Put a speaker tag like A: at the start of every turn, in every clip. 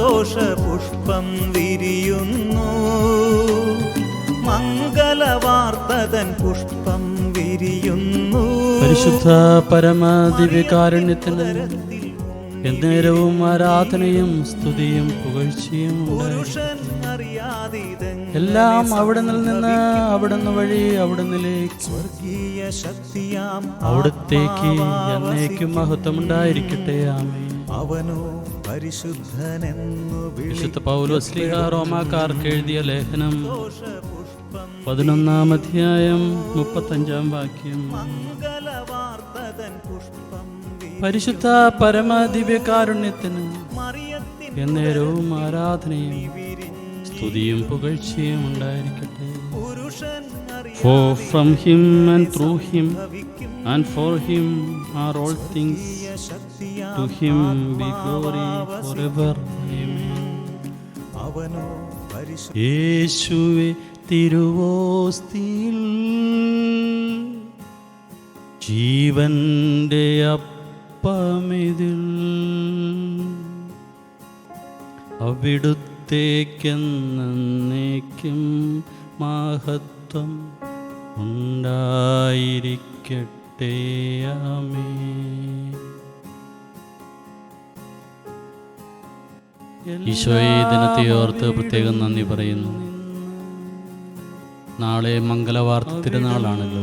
A: സന്തോഷപുഷ്പം വിരിയുന്നു. മംഗളവാർത്തതൻ പുഷ്പം വിരിയുന്നു.
B: പരിശുദ്ധ പരമദിവ്യകാരുണ്യത്തിന് എന്നേരവും ആരാധനയും സ്തുതിയും പുകഴ്ചയും എല്ലാം അവിടെ നിന്ന് അവിടുന്ന് വഴി അവിടുന്നിലേക്ക്
A: സ്വർഗീയ ശക്തിയാം
B: അവിടത്തേക്ക് എന്നേക്കും മഹത്വമുണ്ടായിരിക്കട്ടെ. ആമേ
A: അവനോ
B: വിശുദ്ധ പൗലോസ്ലിഹ റോമാക്കാർക്ക് എഴുതിയ ലേഖനം പതിനൊന്നാം അധ്യായം മുപ്പത്തഞ്ചാം വാക്യം. പരിശുദ്ധ പരമദിവ്യകാരുണ്യത്തിന് എന്നേരവും ആരാധനയും സ്തുതിയും പുകഴ്ചയും ഉണ്ടായിരിക്കട്ടെ. For from him and through him
A: him
B: and for him are all things. To him be glory forever. യേശുവെ തിരുവോസ്തിയിൽ ജീവന്റെ അപ്പമിതിൽ അവിടുത്തേക്കെന്നേക്കും മഹത്വം ഉണ്ടായിരിക്കട്ടെ ആമേ ഈശോയെ ദിനത്തെ ഓർത്ത് പ്രത്യേകം നന്ദി പറയുന്നു. നാളെ മംഗളവാർത്ത തിരുനാളാണല്ലോ.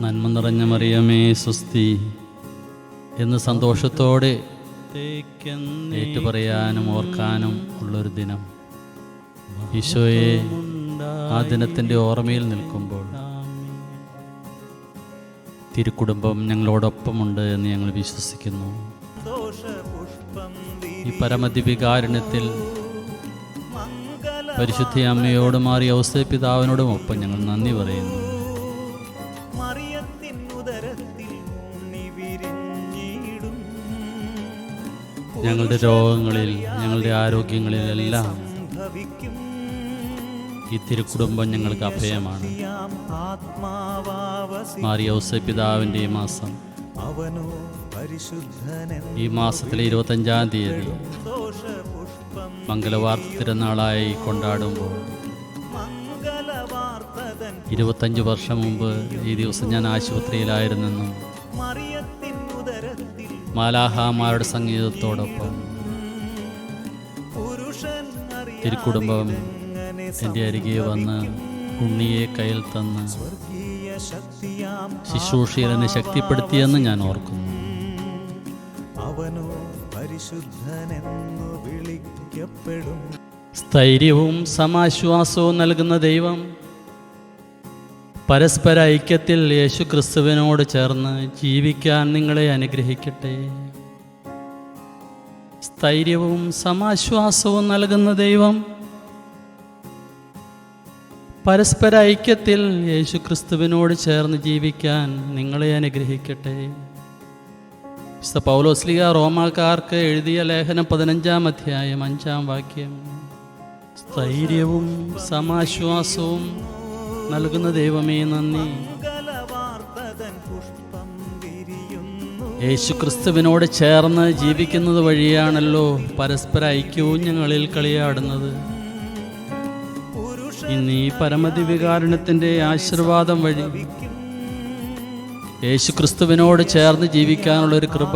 B: നന്മ നിറഞ്ഞ മറിയമേ സ്വസ്തി എന്ന് സന്തോഷത്തോടെ ഏറ്റുപറയാനും ഓർക്കാനും ഉള്ളൊരു ദിനം. ഈശോയെ ആ ദിനത്തിന്റെ ഓർമ്മയിൽ നിൽക്കുമ്പോൾ തിരുക്കുടുംബം ഞങ്ങളോടൊപ്പമുണ്ട് എന്ന് ഞങ്ങൾ വിശ്വസിക്കുന്നു. ഈ
A: പരമദിവികാരണത്തിൽ
B: പരിശുദ്ധ അമ്മയോടും മാറി ഔസേ പിതാവിനോടും ഒപ്പം ഞങ്ങൾ നന്ദി പറയുന്നു. ഞങ്ങളുടെ രോഗങ്ങളിൽ ഞങ്ങളുടെ ആരോഗ്യങ്ങളിലെല്ലാം ഈ തിരുക്കുടുംബം ഞങ്ങൾക്ക് അഭയമാണ്. മാറിയ ഔസേ പിതാവിന്റെ ഈ മാസം
A: അവനോ
B: ഈ മാസത്തിലെ ഇരുപത്തഞ്ചാം തീയതി
A: ദോഷപുഷ്പം
B: മംഗളവാർത്ത തിരുനാളായി കൊണ്ടാടുമ്പോൾ ഇരുപത്തഞ്ച് വർഷം മുമ്പ് ഈ ദിവസം ഞാൻ ആശുപത്രിയിലായിരുന്നെന്നും മാലാഹാമാരുടെ സംഗീതത്തോടൊപ്പം തിരുക്കുടുംബം എന്റെ അരികെ വന്ന് ഉണ്ണിയെ കയ്യിൽ തന്ന് ശുശ്രൂഷയിൽ എന്നെ ശക്തിപ്പെടുത്തിയെന്ന് ഞാൻ ഓർക്കുന്നു.
A: അവനോ പരിശുദ്ധനെന്നു വിളിക്കപ്പെടും.
B: സ്ഥൈര്യവും സമാശ്വാസവും നൽകുന്ന ദൈവം പരസ്പര ഐക്യത്തിൽ യേശു ക്രിസ്തുവിനോട് ചേർന്ന് ജീവിക്കാൻ നിങ്ങളെ അനുഗ്രഹിക്കട്ടെ. സ്ഥൈര്യവും സമാശ്വാസവും നൽകുന്ന ദൈവം പരസ്പര ഐക്യത്തിൽ യേശു ക്രിസ്തുവിനോട് ചേർന്ന് ജീവിക്കാൻ നിങ്ങളെ അനുഗ്രഹിക്കട്ടെ. വിശുദ്ധ പൗലോസ്ലിക റോമാക്കാർക്ക് എഴുതിയ ലേഖനം പതിനഞ്ചാം അധ്യായം അഞ്ചാം വാക്യം. സ്ഥൈര്യവും സമാശ്വാസവും നൽകുന്ന ദൈവമേ നന്ദി. യേശു ക്രിസ്തുവിനോട് ചേർന്ന് ജീവിക്കുന്നത് വഴിയാണല്ലോ പരസ്പര ഐക്യവും ഞങ്ങളിൽ കളിയാടുന്നത്. ഇന്ന് ഈ പരമദിവികാരുണ്യത്തിന്റെ ആശീർവാദം വഴി യേശു ക്രിസ്തുവിനോട് ചേർന്ന് ജീവിക്കാനുള്ള ഒരു കൃപ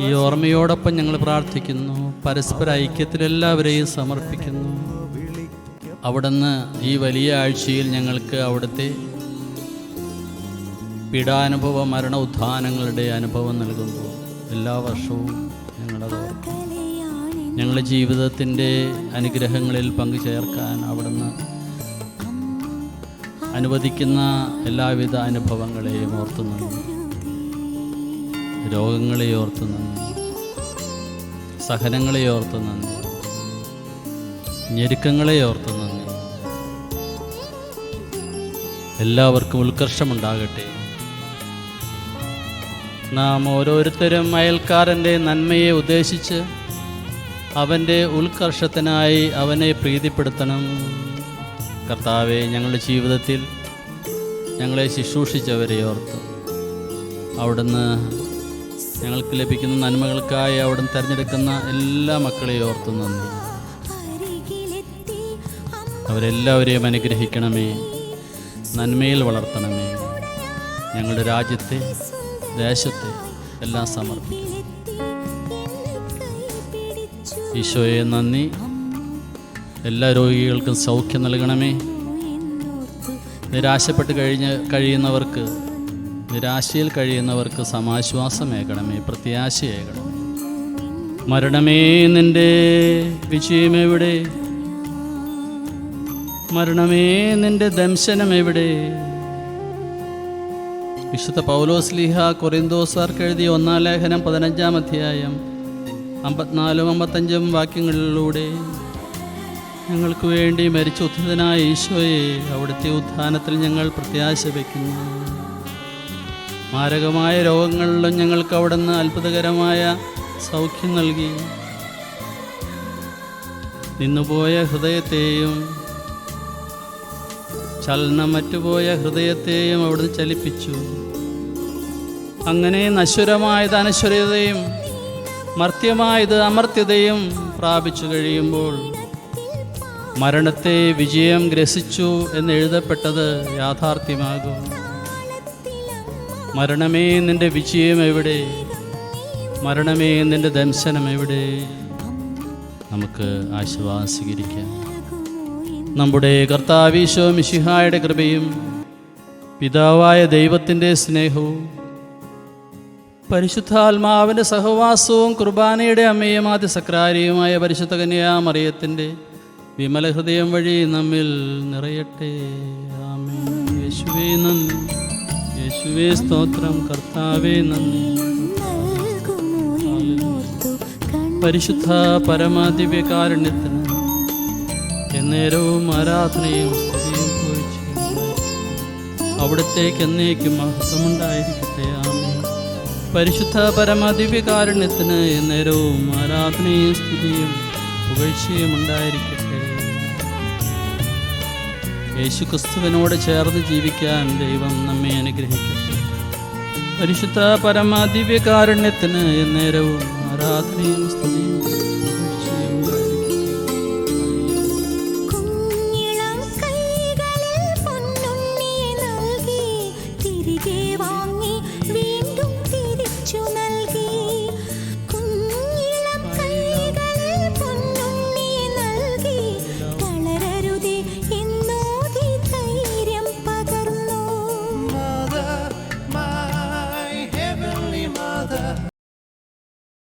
B: ഈ ഓർമ്മയോടൊപ്പം ഞങ്ങൾ പ്രാർത്ഥിക്കുന്നു. പരസ്പര ഐക്യത്തിൽ എല്ലാവരെയും സമർപ്പിക്കുന്നു. അവിടുന്ന് ഈ വലിയ ആഴ്ചയിൽ ഞങ്ങൾക്ക് അവിടുത്തെ പീഡാനുഭവ മരണ ഉത്ഥാനങ്ങളുടെ അനുഭവം നൽകുന്നു. എല്ലാ വർഷവും ഞങ്ങളത് ഞങ്ങളുടെ ജീവിതത്തിന്റെ അനുഗ്രഹങ്ങളിൽ പങ്കുചേർക്കാൻ അവിടുന്ന് അനുവദിക്കുന്ന എല്ലാവിധ അനുഭവങ്ങളെയും ഓർത്തു നന്ദി രോഗങ്ങളെ ഓർത്തു നന്ദി സഹനങ്ങളെ ഓർത്തു നന്ദി ഞെരുക്കങ്ങളെ ഓർത്തു നന്ദി എല്ലാവർക്കും ഉത്കർഷമുണ്ടാകട്ടെ. നാം ഓരോരുത്തരും അയൽക്കാരന്റെ നന്മയെ ഉദ്ദേശിച്ച് അവന്റെ ഉത്കർഷത്തിനായി അവനെ പ്രീതിപ്പെടുത്തണം. കർത്താവെ ഞങ്ങളുടെ ജീവിതത്തിൽ ഞങ്ങളെ ശുശ്രൂഷിച്ചവരെ ഓർത്ത്. അവിടുന്ന് ഞങ്ങൾക്ക് ലഭിക്കുന്ന നന്മകൾക്കായി അവിടുന്ന് തിരഞ്ഞെടുക്കുന്ന എല്ലാ മക്കളെയും ഓർത്തു നന്ദി. അവരെല്ലാവരെയും അനുഗ്രഹിക്കണമേ. നന്മയിൽ വളർത്തണമേ. ഞങ്ങളുടെ രാജ്യത്തെ ദേശത്തെ എല്ലാം സമർപ്പിക്കും ഈശോയെ നന്ദി. എല്ലാ രോഗികൾക്കും സൗഖ്യം നൽകണമേ. നിരാശപ്പെട്ട് കഴിഞ്ഞ് കഴിയുന്നവർക്ക് നിരാശയിൽ കഴിയുന്നവർക്ക് സമാശ്വാസമേകണമേ പ്രത്യാശയേകണമേ മരണമേ നിന്റെ വിജയമെവിടെ? മരണമേ നിന്റെ ദംശനം എവിടെ വിശുദ്ധ പൗലോസ്ലിഹ കൊറിന്തോസാർക്ക് എഴുതിയ ഒന്നാം ലേഖനം പതിനഞ്ചാം അധ്യായം അമ്പത്തിനാലും അമ്പത്തഞ്ചും വാക്യങ്ങളിലൂടെ ഞങ്ങൾക്ക് വേണ്ടി മരിച്ച ഉദ്ധൃതനായ ഈശോയെ അവിടുത്തെ ഉത്ഥാനത്തിൽ ഞങ്ങൾ പ്രത്യാശ വയ്ക്കുന്നു മാരകമായ രോഗങ്ങളിലും ഞങ്ങൾക്ക് അവിടുന്ന് അത്ഭുതകരമായ സൗഖ്യം നൽകി. നിന്നുപോയ ഹൃദയത്തെയും ചലനം മറ്റുപോയ ഹൃദയത്തെയും അവിടുന്ന് ചലിപ്പിച്ചു. അങ്ങനെ നശ്വരമായത് അനശ്വരതയും മർത്യമായത് അമർത്യതയും പ്രാപിച്ചു കഴിയുമ്പോൾ മരണത്തെ വിജയം ഗ്രസിച്ചു എന്ന് എഴുതപ്പെട്ടത് യാഥാർത്ഥ്യമാകും. മരണമേ നിന്റെ വിജയം എവിടെ? മരണമേ നിന്റെ ദംശനം എവിടെ? നമുക്ക് ആശ്വാസീകരിക്കാം. നമ്മുടെ കർത്താവീശോ മിശിഹായുടെ കൃപയും പിതാവായ ദൈവത്തിന്റെ സ്നേഹവും പരിശുദ്ധാത്മാവിന്റെ സഹവാസവും കുർബാനയുടെ അമ്മയും ആദ്യ സക്രാരിയുമായ പരിശുദ്ധ കന്യാമറിയത്തിന്റെ വിമല ഹൃദയം വഴി നമ്മിൽ നിറയട്ടെ. ആമേൻ. യേശുവേ നന്ദി. യേശുവേ സ്തോത്രം. കർത്താവേ നന്ദി. പരിശുദ്ധ പരമാദിവ്യകാരുണ്യത്തിന് എന്നേരവും ആരാധനയും സ്തുതിയും പോയിച്ചു അവിടത്തേക്ക് എന്നേക്കും മഹത്വമുണ്ടായിരിക്കട്ടെ. ആമേൻ. പരിശുദ്ധ പരമദിവ്യകാരുണ്യത്തിന് എന്നേരവും ആരാധനയും സ്തുതിയും പുകഴ്ചയും ഉണ്ടായിരിക്കട്ടെ യേശു ക്രിസ്തുവിനോട് ചേർന്ന് ജീവിക്കാൻ ദൈവം നമ്മെ അനുഗ്രഹിക്കട്ടെ. പരിശുദ്ധ പരമാദിവ്യകാരുണ്യത്തിന് എന്നേരവും ആരാധനയും സ്തുതിയും.